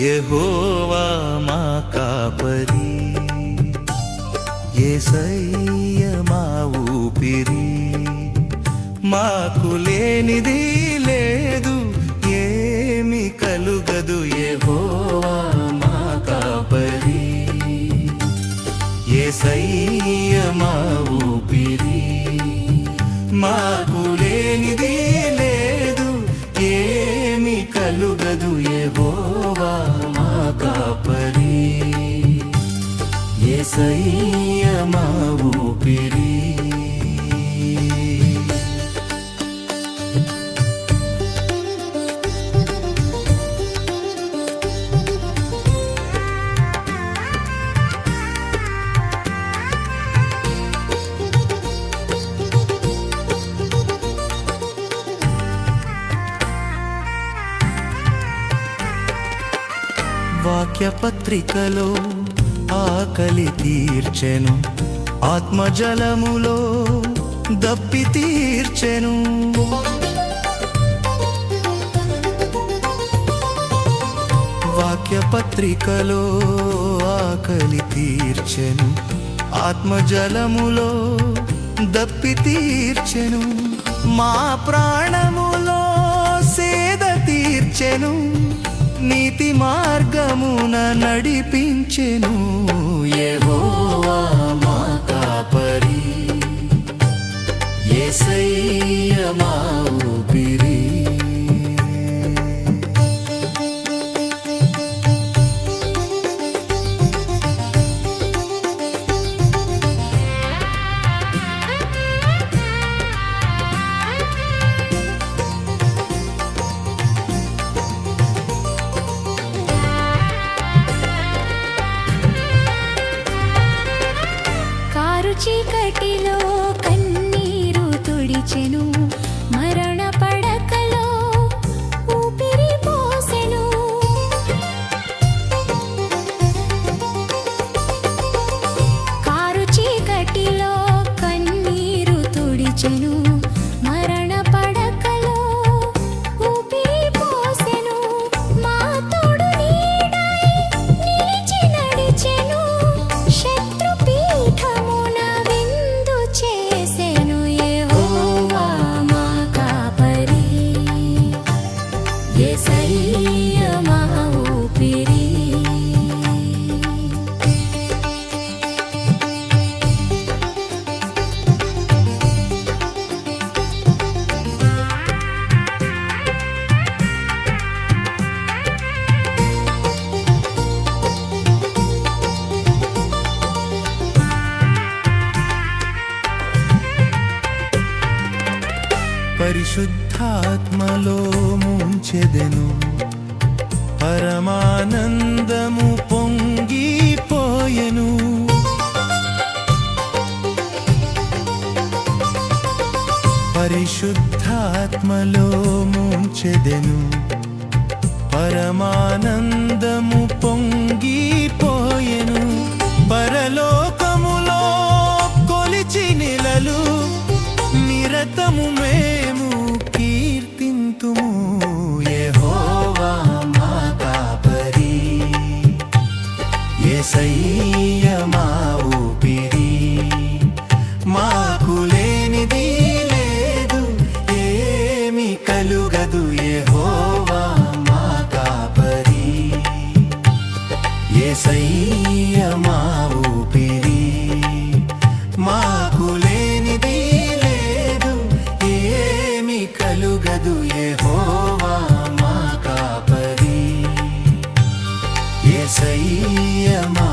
యహోవా మా కాపరి. ఏసయ్య మా ఊపిరి. మాకు లేనిది లేదు ఏమి కలుగదు యహోవా. యేసయ్య మా ఊపిరి వాక్యపత్రికలో ఆకలి తీర్చెను. ఆత్మజలములో దప్పి తీర్చెను. వాక్యపత్రికలో ఆకలి తీర్చెను. ఆత్మజలములో దప్పి తీర్చెను. మా ప్రాణములో సేద తీర్చెను. నీతి మార్గ నడిపించెను యెహోవా మా కాపరి యేసయ్య మా ఊపిరి. చీకటిలో కన్నీరు తుడిచెను మరణ పడకలో ఊపిరి పోసెను. కారు చీకటిలో కన్నీరు తుడిచెను పరిశుద్ధాత్మలో ముంచెదెను. పరమానందము పొంగిపోయెను. పరిశుద్ధాత్మలో ముంచెదెను. పరమానందము పొంగి కాపరి